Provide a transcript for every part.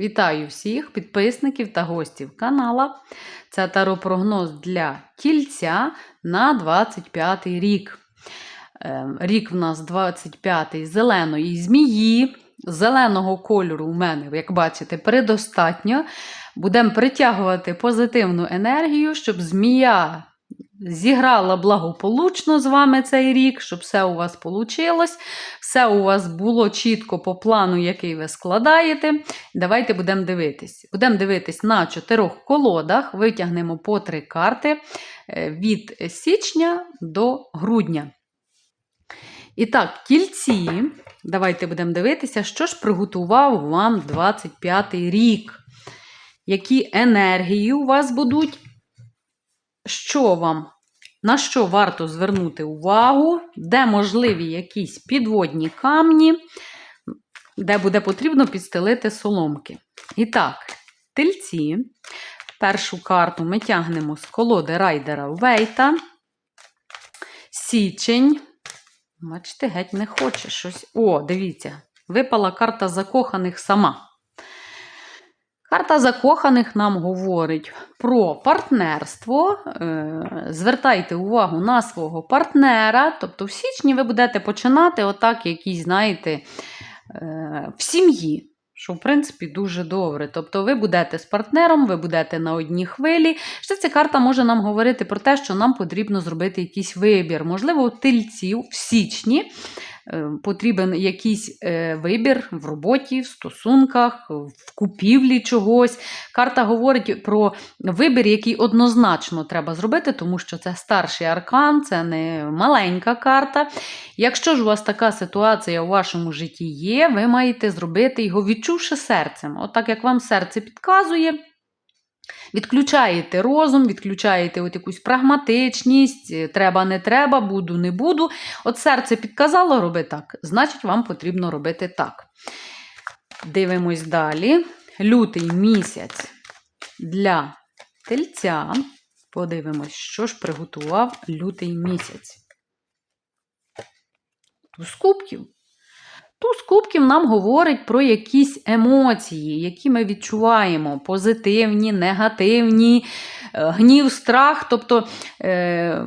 Вітаю всіх підписників та гостів канала. Це таропрогноз для тільця на 25 рік. Е, Рік в нас 25 зеленої змії. Зеленого кольору у мене, як бачите, предостатньо. Будемо притягувати позитивну енергію, щоб змія зіграла благополучно з вами цей рік, щоб все у вас вийшло, все у вас було чітко по плану, який ви складаєте. Давайте будемо дивитись. Будемо дивитись на чотирьох колодах, витягнемо по три карти е, від січня до грудня. І так, кільці, давайте будемо дивитися, що ж приготував вам 25 рік. Які енергії у вас будуть? Що вам, на що варто звернути увагу, де можливі якісь підводні камні, де буде потрібно підстелити соломки. І так, тельці. Першу карту ми тягнемо з колоди райдера Вейта. Січень. Бачите, геть не хоче щось. О, дивіться, випала карта закоханих сама. Карта закоханих нам говорить про партнерство. Е, Звертайте увагу на свого партнера. Тобто, в січні ви будете починати, отак, якісь, знаєте, е, в сім'ї. Що, в принципі, дуже добре. Тобто, ви будете з партнером, ви будете на одній хвилі. Ще ця карта може нам говорити про те, що нам потрібно зробити якийсь вибір. Можливо, у тильців в січні потрібен якийсь е, вибір в роботі, в стосунках, в купівлі чогось. Карта говорить про вибір, який однозначно треба зробити, тому що це старший аркан, це не маленька карта. Якщо ж у вас така ситуація у вашому житті є, ви маєте зробити його, відчувши серцем. Отак, як вам серце підказує. Відключаєте розум, відключаєте от якусь прагматичність, е, треба, не треба, буду, не буду. От серце підказало робити так, значить, вам потрібно робити так. Дивимось далі. Лютий місяць для тельця. Подивимось, що ж приготував лютий місяць. Туз кубків. Туз кубків нам говорить про якісь емоції, які ми відчуваємо: позитивні, негативні, е, гнів, страх. Тобто е,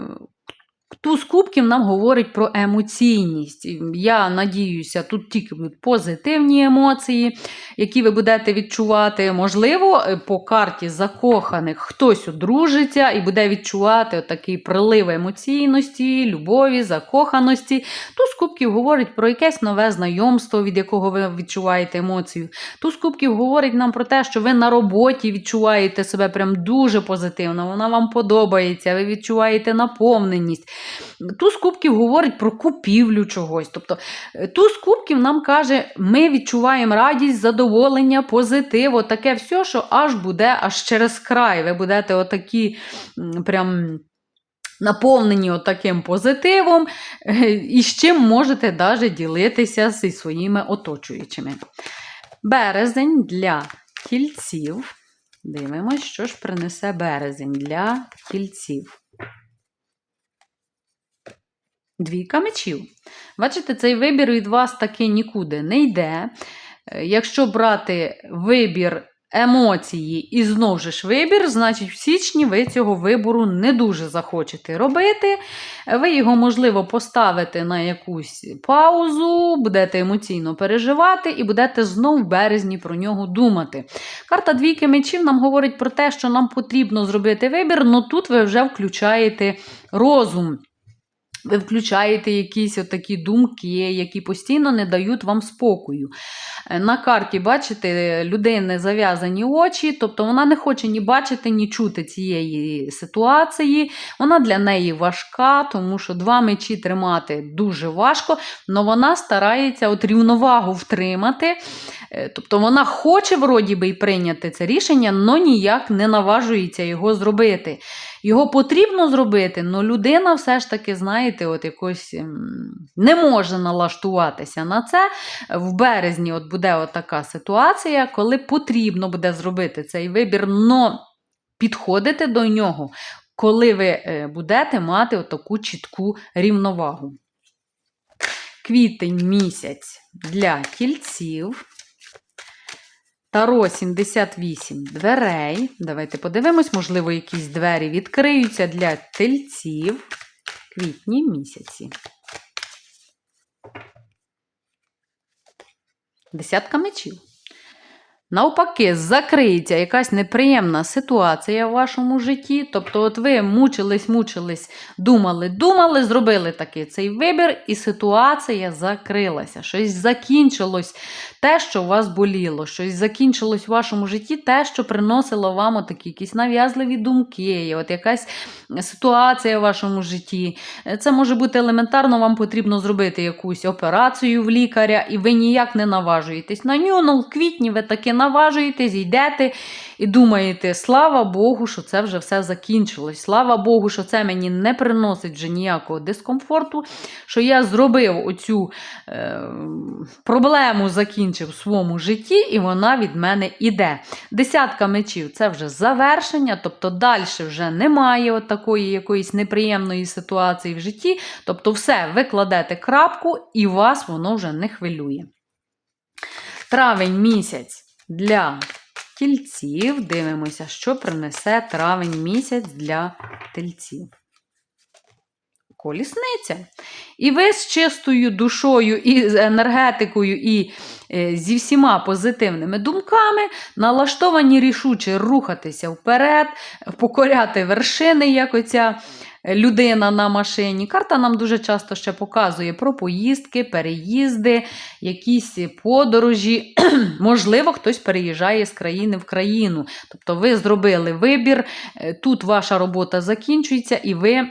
туз кубків нам говорить про емоційність. Я надіюся, тут тільки позитивні емоції, які ви будете відчувати. Можливо, е, по карті закоханих хтось одружиться і буде відчувати такий прилив емоційності, любові, закоханості. Туз кубків говорить про якесь нове знайомство, від якого ви відчуваєте емоцію. Туз кубків говорить нам про те, що ви на роботі відчуваєте себе прям дуже позитивно, вона вам подобається, ви відчуваєте наповненість. Туз кубків говорить про купівлю чогось. Тобто е, туз кубків нам каже, ми відчуваємо радість, задоволення, позитив, таке все, що аж буде аж через край. Ви будете отакі прям. Наповнені отаким позитивом, е, і з чим можете навіть ділитися зі своїми оточуючими. Березень для тільців. Дивимось, що ж принесе березень для тільців. Двійка мечів. Бачите, цей вибір від вас таки нікуди не йде. Е, Якщо брати вибір емоції і знову ж вибір, значить в січні ви цього вибору не дуже захочете робити. Ви його, можливо, поставите на якусь паузу, будете емоційно переживати і будете знов в березні про нього думати. Карта двійки мечів нам говорить про те, що нам потрібно зробити вибір, але тут ви вже включаєте розум. Ви включаєте якісь отакі думки, які постійно не дають вам спокою. Е, На карті, бачите, людини зав'язані очі, тобто вона не хоче ні бачити, ні чути цієї ситуації. Вона для неї важка, тому що два мечі тримати дуже важко, але вона старається от рівновагу втримати. Е, Тобто вона хоче, вроді би, і прийняти це рішення, але ніяк не наважується його зробити. Його потрібно зробити, але людина все ж таки, знаєте, от якось ем, не може налаштуватися на це. В березні от буде от така ситуація, коли потрібно буде зробити цей вибір, але підходити до нього, коли ви е, будете мати отаку чітку рівновагу. Квітень місяць для кільців. Таро 78 дверей. Давайте подивимось, можливо, якісь двері відкриються для тельців квітні місяці. Десятка мечів. Навпаки, закриється якась неприємна ситуація в вашому житті. Тобто, от ви мучились, мучились, думали, думали, зробили такий цей вибір, і ситуація закрилася. Щось закінчилось, те, що у вас боліло, щось закінчилось в вашому житті, те, що приносило вам отакі якісь нав'язливі думки, от якась ситуація в вашому житті. Це може бути елементарно, вам потрібно зробити якусь операцію в лікаря, і ви ніяк не наважуєтесь на нього. Ну, в квітні ви таки наважуєтесь, йдете і думаєте, слава Богу, що це вже все закінчилось. Слава Богу, що це мені не приносить вже ніякого дискомфорту, що я зробив оцю е, проблему, закінчив в своєму житті, і вона від мене іде. Десятка мечів це вже завершення, тобто далі вже немає от такої якоїсь неприємної ситуації в житті. Тобто, все, ви кладете крапку, і вас воно вже не хвилює. Травень місяць для тільців. Дивимося, що принесе травень місяць для тельців. Колісниця. І ви з чистою душою, і з енергетикою, і е, зі всіма позитивними думками налаштовані рішуче рухатися вперед, покоряти вершини, як оця людина на машині. Карта нам дуже часто ще показує про поїздки, переїзди, якісь подорожі. Можливо, хтось переїжджає з країни в країну. Тобто ви зробили вибір, е, тут ваша робота закінчується, і ви.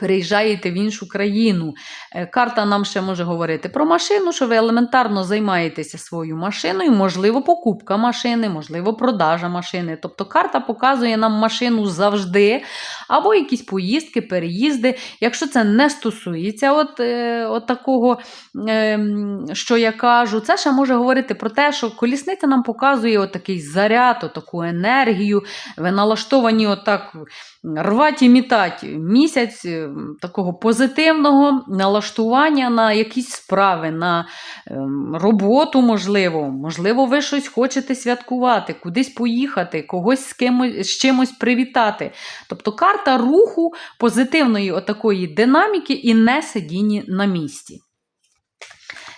Переїжджаєте в іншу країну. Е, Карта нам ще може говорити про машину, що ви елементарно займаєтеся своєю машиною, можливо, покупка машини, можливо, продажа машини. Тобто карта показує нам машину завжди, або якісь поїздки, переїзди. Якщо це не стосується от, е, от такого, е, що я кажу, це ще може говорити про те, що колісниця нам показує от такий заряд, от таку енергію. Ви налаштовані отак рваті мітать місяць такого позитивного налаштування на якісь справи, на ем, роботу, можливо. Можливо, ви щось хочете святкувати, кудись поїхати, когось з кимось з чимось привітати. Тобто карта руху позитивної отакої динаміки і не сидіння на місці.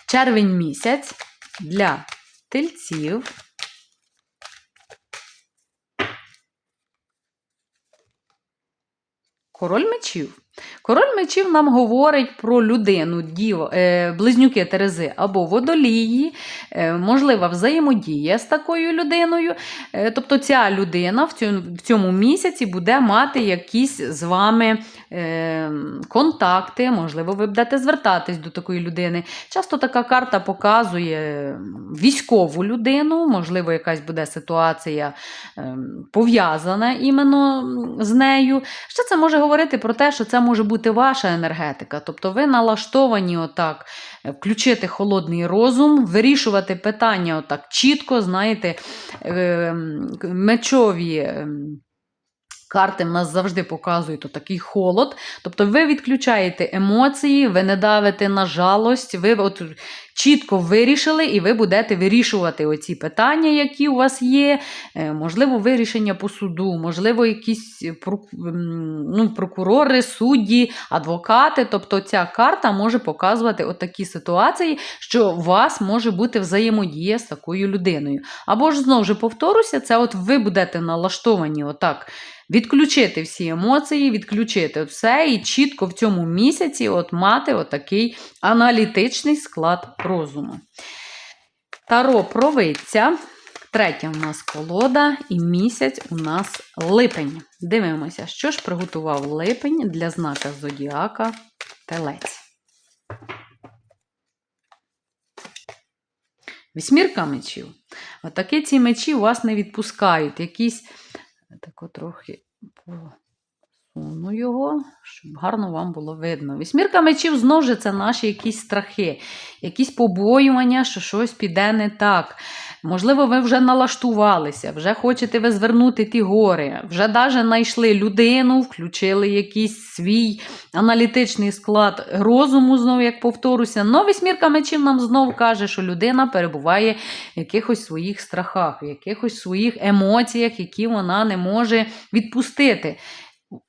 Червень місяць для тельців. Король мечів. Король мечів нам говорить про людину, діво, е, близнюки Терези або водолії, е, можлива взаємодія з такою людиною. Е, тобто ця людина в цьому, місяці буде мати якісь з вами контакти, можливо, ви будете звертатись до такої людини. Часто така карта показує військову людину, можливо, якась буде ситуація е, пов'язана іменно з нею. Ще це може говорити про те, що це може бути ваша енергетика. Тобто ви налаштовані отак е, включити холодний розум, вирішувати питання отак чітко, знаєте, е, мечові. Карти в нас завжди показують такий холод. Тобто ви відключаєте емоції, ви не давите на жалость, ви от чітко вирішили, і ви будете вирішувати оці питання, які у вас є. Е, Можливо, вирішення по суду, можливо, якісь ну, прокурори, судді, адвокати. Тобто ця карта може показувати от такі ситуації, що у вас може бути взаємодія з такою людиною. Або ж знову ж повторюся, це от ви будете налаштовані отак. Відключити всі емоції, відключити все і чітко в цьому місяці от мати отакий аналітичний склад розуму. Таро провидця. Третя у нас колода, і місяць у нас липень. Дивимося, що ж приготував липень для знака Зодіака Телець. Вісьмірка мечів. Отакі ці мечі вас не відпускають. Якісь тако трохи посуну його, щоб гарно вам було видно. Вісьмірка мечів знову ж це наші якісь страхи, якісь побоювання, що щось піде не так. Можливо, ви вже налаштувалися, вже хочете ви звернути ті гори, вже навіть знайшли людину, включили якийсь свій аналітичний склад розуму, знову як повторюся. Но вісьмірка мечів нам знову каже, що людина перебуває в якихось своїх страхах, в якихось своїх емоціях, які вона не може відпустити.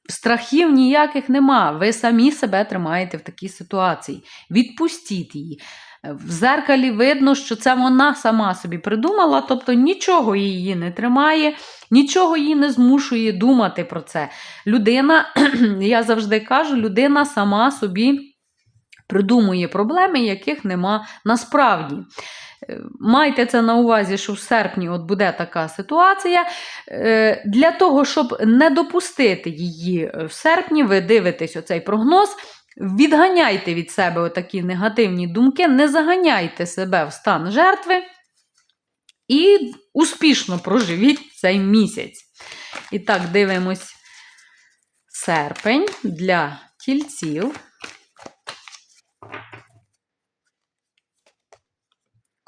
Страхів ніяких нема. Ви самі себе тримаєте в такій ситуації. Відпустіть її. В зеркалі видно, що це вона сама собі придумала, тобто нічого її не тримає, нічого її не змушує думати про це. Людина, я завжди кажу, людина сама собі придумує проблеми, яких нема насправді. Майте це на увазі, що в серпні от буде така ситуація. Е, Для того, щоб не допустити її в серпні, ви дивитесь оцей прогноз. Відганяйте від себе отакі негативні думки, не заганяйте себе в стан жертви і успішно проживіть цей місяць. І так, дивимось серпень для тільців.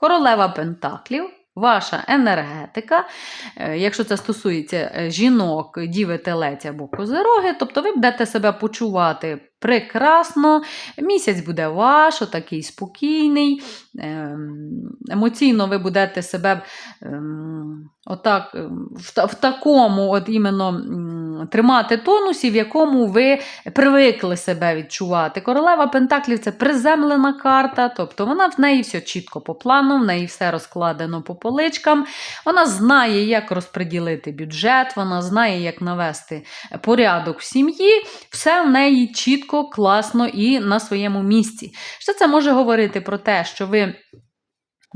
Королева Пентаклів, ваша енергетика. Е, Якщо це стосується е, жінок, діви, телець або козироги, тобто ви будете себе почувати прекрасно. Місяць буде ваш, такий спокійний. ем, Емоційно ви будете себе ем, отак, ем, в, в такому от іменно тримати тонусі, в якому ви привикли себе відчувати. Королева Пентаклів це приземлена карта, тобто вона в неї все чітко по плану, в неї все розкладено по поличкам. Вона знає, як розподілити бюджет, вона знає, як навести порядок в сім'ї. Все в неї чітко, класно і на своєму місці. Що це може говорити про те, що ви.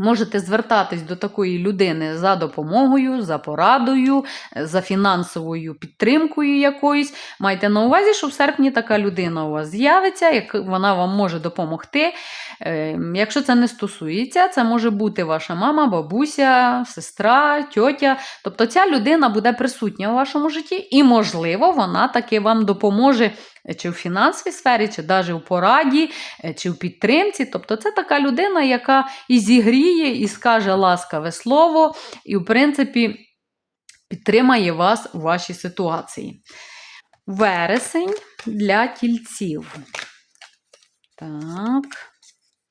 Можете звертатись до такої людини за допомогою, за порадою, за фінансовою підтримкою якоюсь. Майте на увазі, що в серпні така людина у вас з'явиться, як вона вам може допомогти. Е, Якщо це не стосується, це може бути ваша мама, бабуся, сестра, тьотя. Тобто ця людина буде присутня у вашому житті, і, можливо, вона таки вам допоможе чи в фінансовій сфері, чи навіть у пораді, е, чи в підтримці. Тобто, це така людина, яка і зігріє, і скаже ласкаве слово, і, в принципі, підтримає вас у вашій ситуації. Вересень для тільців. Так,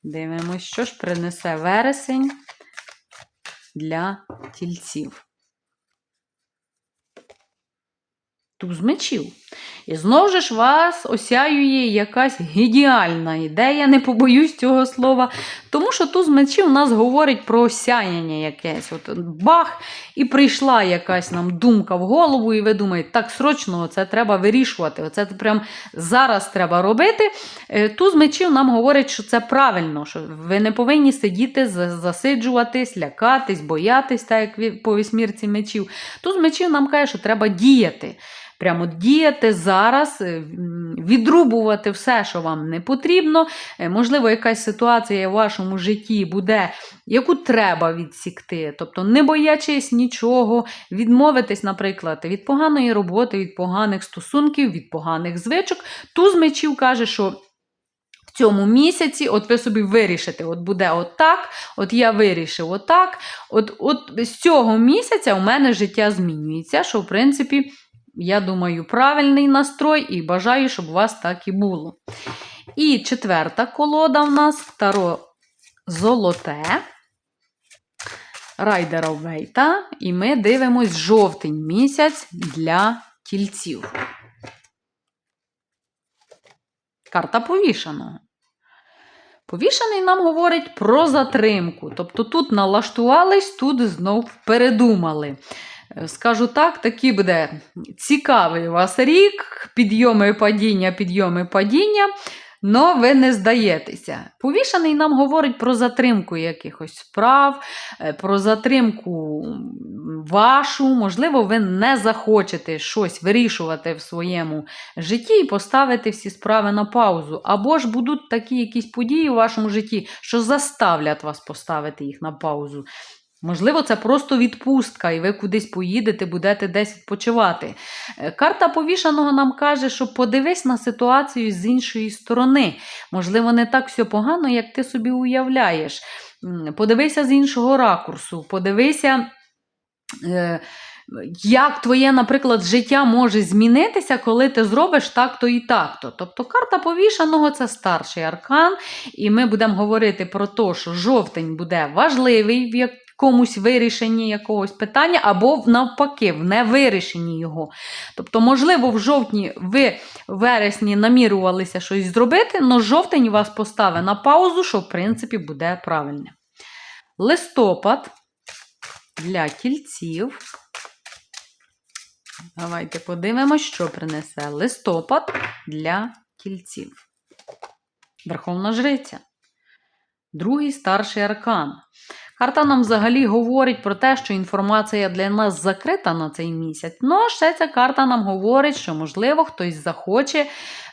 дивимось, що ж принесе вересень для тільців. Туз мечів. І знову ж вас осяює якась геніальна ідея, не побоюсь цього слова. Тому що туз мечів у нас говорить про осяяння якесь. От бах, і прийшла якась нам думка в голову, і ви думаєте, так срочно це треба вирішувати. Оце прям зараз треба робити. Е, Туз мечів нам говорить, що це правильно, що ви не повинні сидіти, засиджуватись, лякатись, боятись, так як по вісьмірці мечів. Туз мечів нам каже, що треба діяти. Прямо діяти зараз, е, відрубувати все, що вам не потрібно. Е, Можливо, якась ситуація в вашому житті буде, яку треба відсікти. Тобто, не боячись нічого, відмовитись, наприклад, від поганої роботи, від поганих стосунків, від поганих звичок. Туз мечів каже, що. В цьому місяці, от ви собі вирішите, от буде отак, от я вирішив отак. От, от з цього місяця у мене життя змінюється, що, в принципі, я думаю, правильний настрой і бажаю, щоб у вас так і було. І четверта колода в нас таро золоте. Райдера Вейта. І ми дивимось жовтень місяць для тільців. Карта повішаного. Повішаний нам говорить про затримку. Тобто тут налаштувались, тут знов передумали. Е, Скажу так, такий буде цікавий у вас рік, підйоми падіння, підйоми падіння, но ви не здаєтеся. Повішаний нам говорить про затримку якихось справ, е, про затримку вашу. Можливо, ви не захочете щось вирішувати в своєму житті і поставити всі справи на паузу. Або ж будуть такі якісь події у вашому житті, що заставлять вас поставити їх на паузу. Можливо, це просто відпустка, і ви кудись поїдете, будете десь відпочивати. Е, Карта повішаного нам каже, що подивись на ситуацію з іншої сторони. Можливо, не так все погано, як ти собі уявляєш. подивися з іншого ракурсу, подивися. е, Як твоє, наприклад, життя може змінитися, коли ти зробиш так-то і так-то. Тобто карта повішаного це старший аркан, і ми будемо говорити про те, що жовтень буде важливий в якомусь вирішенні якогось питання, або навпаки, в невирішенні його. Тобто, можливо, в жовтні ви в вересні намірювалися щось зробити, але жовтень вас поставить на паузу, що в принципі буде правильне. Листопад для тільців. Давайте подивимось, що принесе листопад для тільців. Верховна жриця. Другий старший аркан. Карта нам взагалі говорить про те, що інформація для нас закрита на цей місяць. Ну, ще ця карта нам говорить, що, можливо, хтось захоче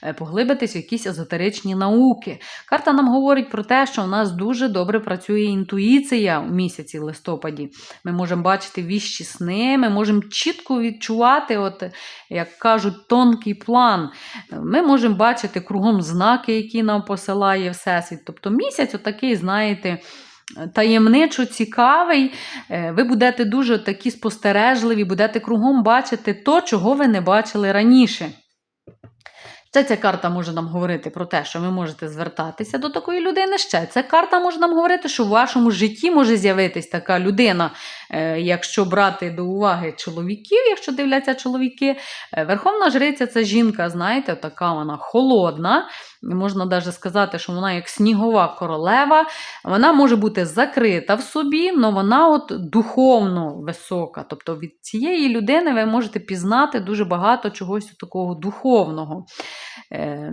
е, поглибитись в якісь езотеричні науки. Карта нам говорить про те, що у нас дуже добре працює інтуїція у місяці листопаді. Ми можемо бачити віщі сни, ми можемо чітко відчувати, от, як кажуть, тонкий план. Ми можемо бачити кругом знаки, які нам посилає Всесвіт. Тобто місяць, отакий, знаєте, таємничо цікавий. Е, Ви будете дуже такі спостережливі, будете кругом бачити то, чого ви не бачили раніше. Ще ця карта може нам говорити про те, що ви можете звертатися до такої людини. Ще ця карта може нам говорити, що в вашому житті може з'явитись така людина, е, якщо брати до уваги чоловіків, якщо дивляться чоловіки. Е, Верховна жриця це жінка, знаєте, така вона холодна. Можна навіть сказати, що вона як снігова королева. Вона може бути закрита в собі, але вона от духовно висока. Тобто від цієї людини ви можете пізнати дуже багато чогось такого духовного. Е,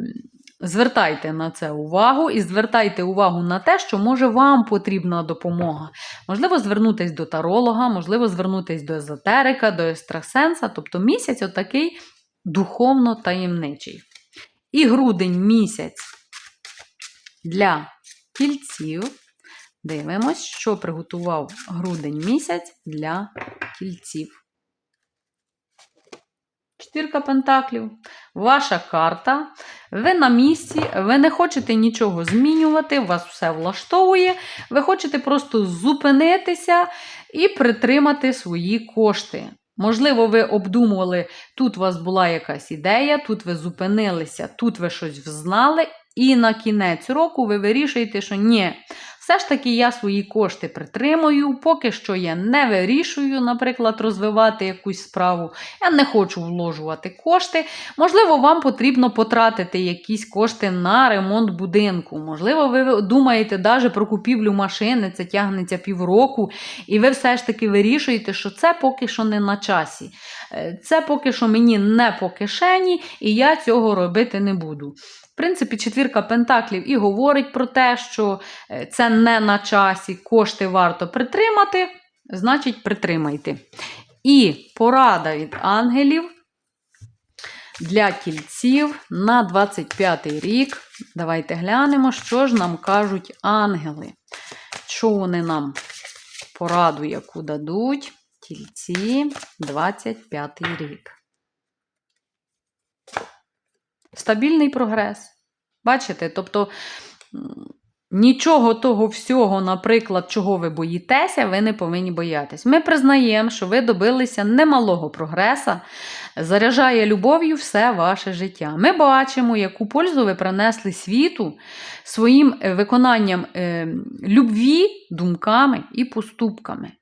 Звертайте на це увагу і звертайте увагу на те, що може вам потрібна допомога. Можливо, звернутися до таролога, можливо, звернутися до езотерика, до екстрасенса. Тобто місяць отакий духовно таємничий. І грудень місяць для кільців. Дивимось, що приготував грудень місяць для кільців. Чотирка пентаклів. Ваша карта. Ви на місці, ви не хочете нічого змінювати, вас все влаштовує. Ви хочете просто зупинитися і притримати свої кошти. Можливо, ви обдумували, тут у вас була якась ідея, тут ви зупинилися, тут ви щось взнали, і на кінець року ви вирішуєте, що ні, все ж таки я свої кошти притримую, поки що я не вирішую, наприклад, розвивати якусь справу. Я не хочу вложувати кошти. Можливо, вам потрібно потратити якісь кошти на ремонт будинку. Можливо, ви думаєте навіть про купівлю машини, це тягнеться півроку, і ви все ж таки вирішуєте, що це поки що не на часі. Е, Це поки що мені не по кишені, і я цього робити не буду. В принципі, четвірка пентаклів і говорить про те, що е, це не на часі, кошти варто притримати, значить, притримайте. І порада від ангелів для кільців на 25 рік. Давайте глянемо, що ж нам кажуть ангели. Що вони нам пораду, яку дадуть тільці 25 рік. Стабільний прогрес. Бачите? Тобто нічого того всього, наприклад, чого ви боїтеся, ви не повинні боятись. Ми признаємо, що ви добилися немалого прогреса, заряджає любов'ю все ваше життя. Ми бачимо, яку пользу ви принесли світу своїм е, виконанням е, любві, думками і поступками.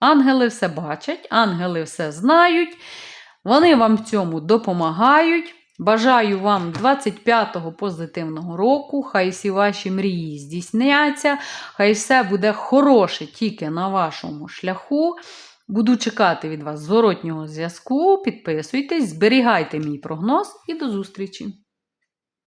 Ангели все бачать, ангели все знають, вони вам в цьому допомагають. Бажаю вам 25-го позитивного року. Хай всі ваші мрії здійсняться, хай все буде хороше тільки на вашому шляху. Буду чекати від вас зворотнього зв'язку. Підписуйтесь, зберігайте мій прогноз і до зустрічі!